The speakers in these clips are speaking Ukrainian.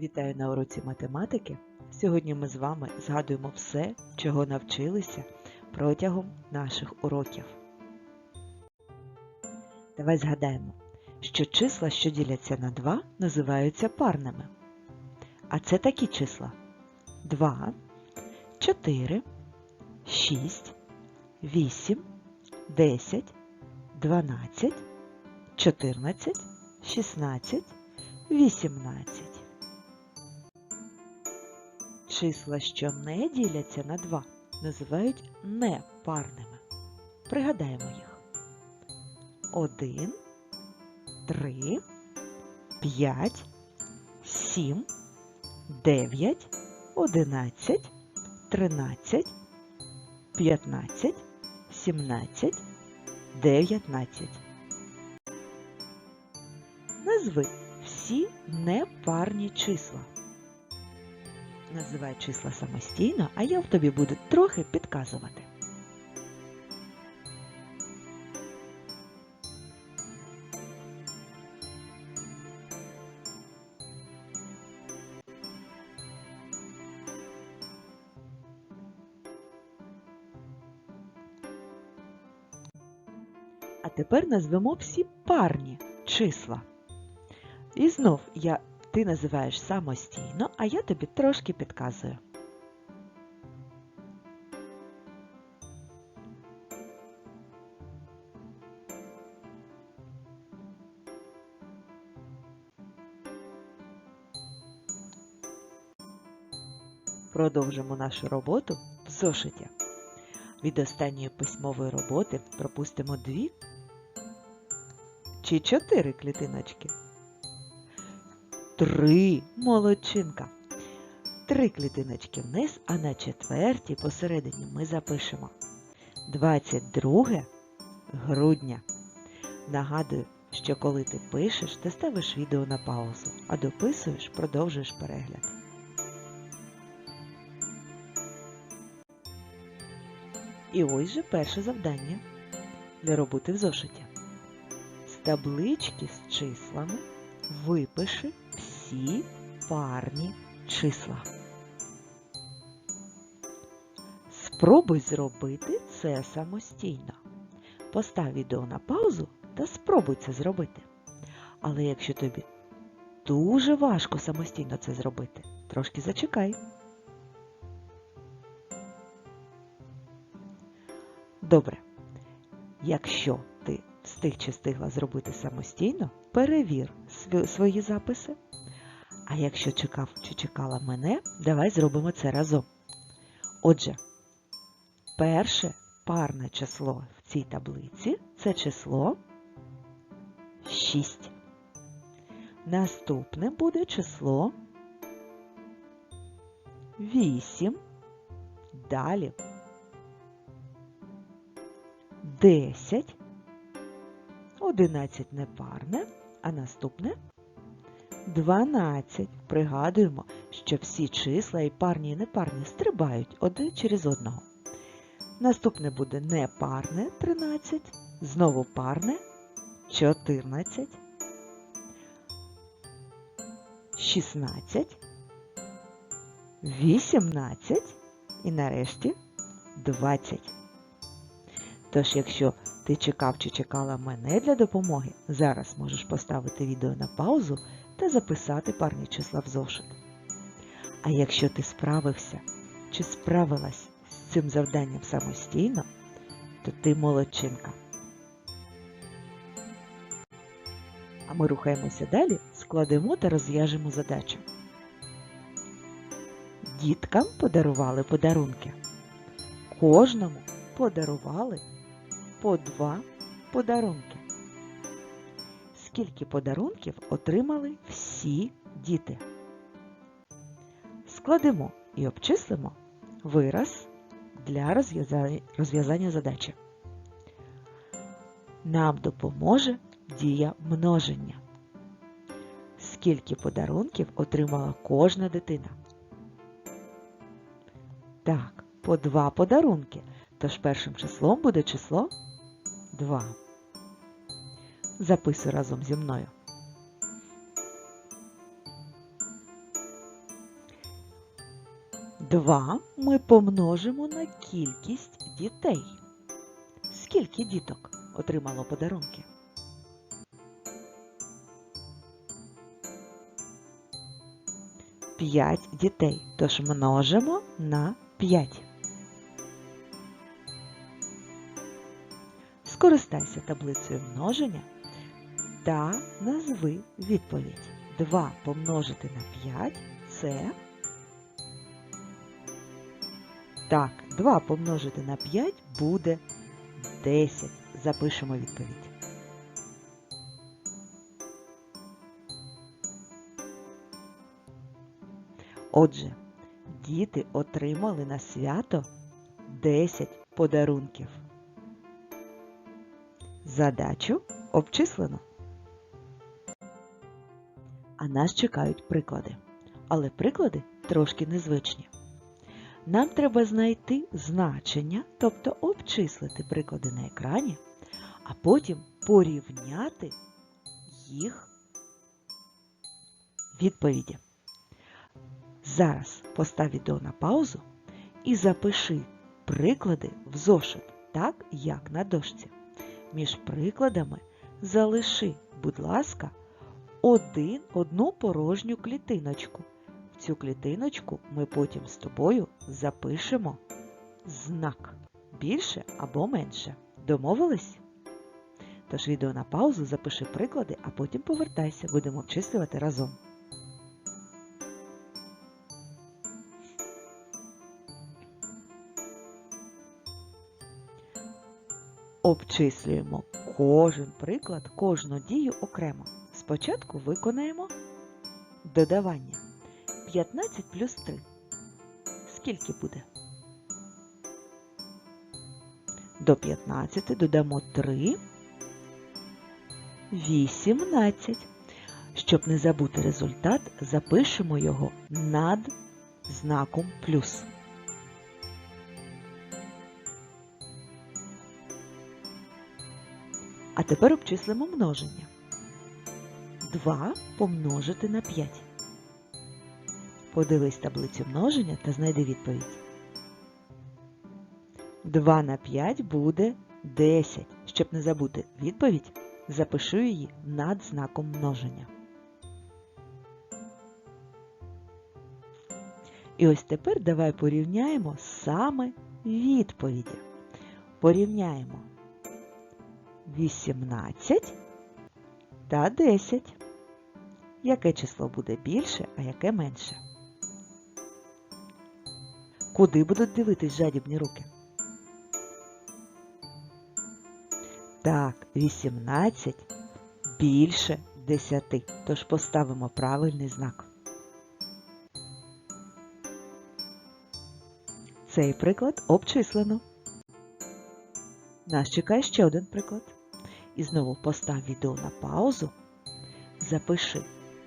Вітаю на уроці математики. Сьогодні ми з вами згадуємо все, чого навчилися протягом наших уроків. Давай згадаємо, що числа, що діляться на 2, називаються парними. А це такі числа: 2, 4, 6, 8, 10, 12, 14, 16, 18. Числа, що не діляться на 2, називають непарними. Пригадаємо їх. 1, 3, 5, 7, 9, 11, 13, 15, 17, 19. Назви всі непарні числа. Називай числа самостійно, а я в тобі буду трохи підказувати. А тепер назвемо всі парні числа. І знов я, ти називаєш самостійно, а я тобі трошки підказую. Продовжимо нашу роботу в зошиті. Від останньої письмової роботи пропустимо дві чи чотири клітиночки. Три молодчинка. Три клітиночки вниз, а на четвертій посередині ми запишемо 22 грудня. Нагадую, що коли ти пишеш, ти ставиш відео на паузу, а дописуєш, продовжуєш перегляд. І ось же перше завдання для роботи в зошиті. З таблички з числами випиши всі парні числа. Спробуй зробити це самостійно. Постав відео на паузу та спробуй це зробити. Але якщо тобі дуже важко самостійно це зробити, трошки зачекай. Добре. Якщо ти встиг чи встигла зробити самостійно, перевір свої записи. А якщо чекав чи чекала мене, давай зробимо це разом. Отже, перше парне число в цій таблиці це число 6. Наступне буде число 8. Далі 10. 11 непарне, а наступне 12. Пригадуємо, що всі числа і парні і непарні стрибають один через одного. Наступне буде непарне 13, знову парне 14, 16, 18 і нарешті 20. Тож, якщо ти чекав чи чекала мене для допомоги, зараз можеш поставити відео на паузу та записати парні числа в зошит. А якщо ти справився чи справилась з цим завданням самостійно, то ти молодчинка. А ми рухаємося далі, складемо та розв'яжемо задачу. Діткам подарували подарунки. Кожному подарували по два подарунки. Скільки подарунків отримали всі діти? Складемо і обчислимо вираз для розв'язання задачі. Нам допоможе дія множення. Скільки подарунків отримала кожна дитина? Так, по два подарунки. Тож першим числом буде число 2. Записуй разом зі мною. 2 ми помножимо на кількість дітей. Скільки діток отримало подарунки? П'ять дітей. Тож множимо на 5. Скористайся таблицею множення та назви відповідь. 2 помножити на 5 це. Так, 2 помножити на 5 буде 10. Запишемо відповідь. Отже, діти отримали на свято 10 подарунків. Задачу обчислено. А нас чекають приклади. Але приклади трошки незвичні. Нам треба знайти значення, тобто обчислити приклади на екрані, а потім порівняти їх відповіді. Зараз постав відео на паузу і запиши приклади в зошит, так як на дошці. Між прикладами залиши, будь ласка, один, одну порожню клітиночку. В цю клітиночку ми потім з тобою запишемо знак більше або менше. Домовились? Тож відео на паузу, запиши приклади, а потім повертайся, будемо обчислювати разом. Обчислюємо кожен приклад, кожну дію окремо. Спочатку виконаємо додавання. 15 плюс 3. Скільки буде? До 15 додамо 3. 18. Щоб не забути результат, запишемо його над знаком плюс. Тепер обчислимо множення. 2 помножити на 5. Подивись таблицю множення та знайди відповідь. 2 на 5 буде 10. Щоб не забути відповідь, запишу її над знаком множення. І ось тепер давай порівняємо саме відповіді. Порівняємо 18 та 10. Яке число буде більше, а яке менше? Куди будуть дивитись жадібні руки? Так, 18 більше 10. Тож поставимо правильний знак. Цей приклад обчислено. Нас чекає ще один приклад. І знову постав відео на паузу. Запиши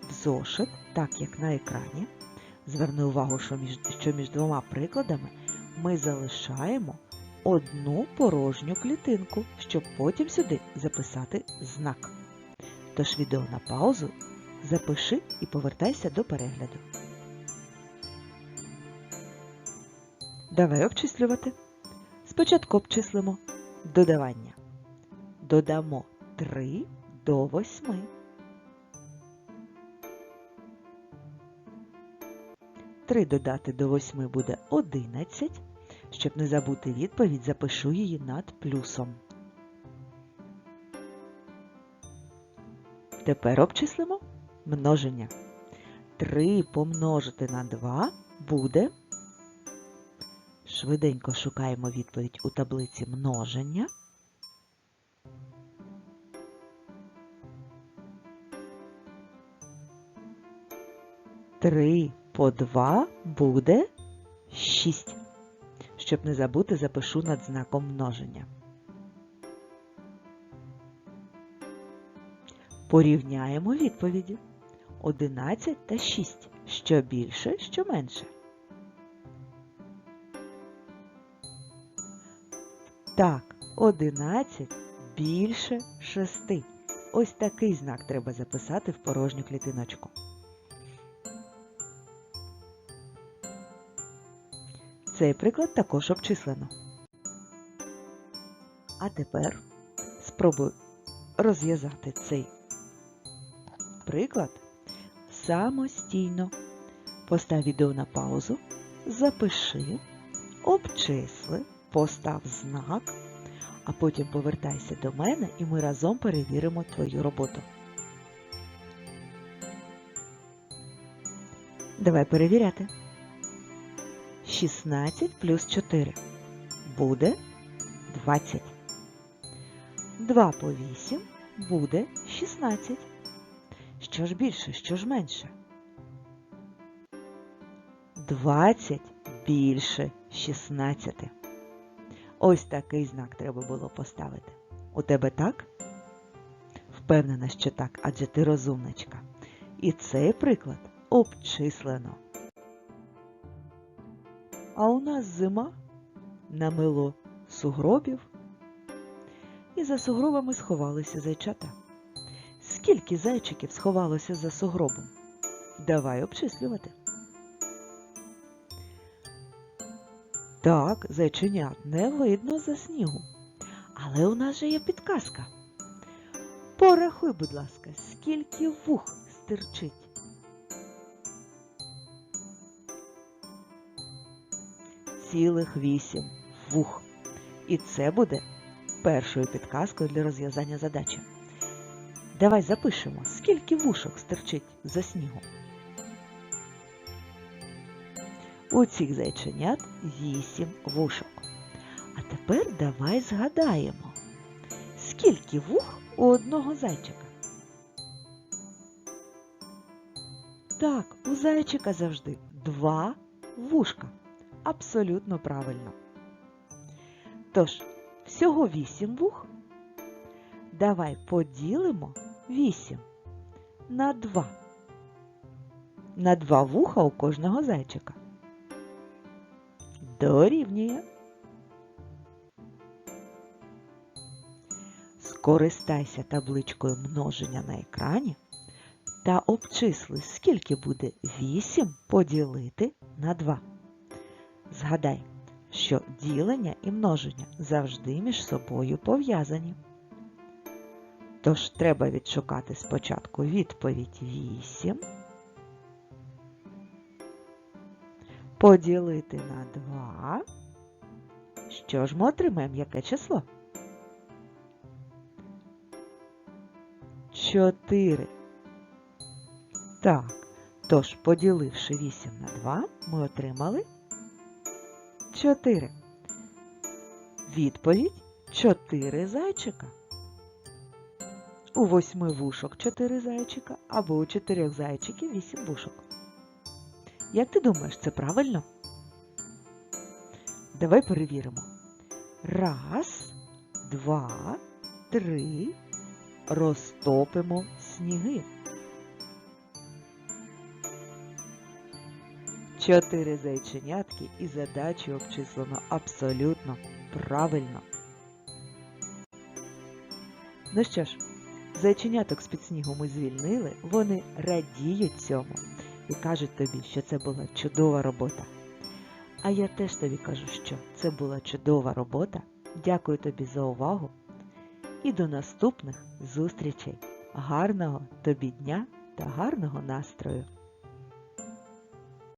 в зошит, так як на екрані. Зверни увагу, що між, що між двома прикладами ми залишаємо одну порожню клітинку, щоб потім сюди записати знак. Тож відео на паузу запиши і повертайся до перегляду. Давай обчислювати. Спочатку обчислимо додавання. Додамо 3 до 8. Три додати до 8 буде 11. Щоб не забути відповідь, запишу її над плюсом. Тепер обчислимо множення. 3 помножити на 2 буде. Швиденько шукаємо відповідь у таблиці множення. Три по два буде шість. Щоб не забути, запишу над знаком множення. Порівняємо відповіді. 11 та 6. Що більше, що менше. Так, 11 більше 6. Ось такий знак треба записати в порожню клітиночку. Цей приклад також обчислено. А тепер спробуй розв'язати цей приклад самостійно. Постав відео на паузу, запиши, обчисли, постав знак, а потім повертайся до мене і ми разом перевіримо твою роботу. Давай перевіряти. 16 плюс 4 буде 20. 2 по 8 буде 16. Що ж більше, що ж менше? 20 більше 16. Ось такий знак треба було поставити. У тебе так? Впевнена, що так, адже ти розумничка. І цей приклад обчислено. А у нас зима намило сугробів, і за сугробами сховалися зайчата. Скільки зайчиків сховалося за сугробом? Давай обчислювати. Так, зайченят не видно за снігу. Але у нас же є підказка. Порахуй, будь ласка, скільки вух стирчить. Цілих вісім вух. І це буде першою підказкою для розв'язання задачі. Давай запишемо, скільки вушок стирчить за снігом. У цих зайченят вісім вушок. А тепер давай згадаємо, скільки вух у одного зайчика. Так, у зайчика завжди два вушка. Абсолютно правильно. Тож, всього вісім вух. Давай поділимо вісім на два. На два вуха у кожного зайчика. Дорівнює. Скористайся табличкою множення на екрані та обчисли, скільки буде 8 поділити на 2. Згадай, що ділення і множення завжди між собою пов'язані. Тож треба відшукати спочатку відповідь 8, поділити на 2. Що ж ми отримаємо яке число? 4. Так, тож, поділивши 8 на 2, ми отримали 4. Відповідь 4 зайчика. У восьми вушок 4 зайчика або у 4 зайчиків 8 вушок. Як ти думаєш, це правильно? Давай перевіримо. Раз, два, три. Розтопимо сніги. Чотири зайченятки і задачу обчислено абсолютно правильно. Ну що ж, зайченяток з-під снігу ми звільнили, вони радіють цьому і кажуть тобі, що це була чудова робота. А я теж тобі кажу, що це була чудова робота. Дякую тобі за увагу і до наступних зустрічей. Гарного тобі дня та гарного настрою!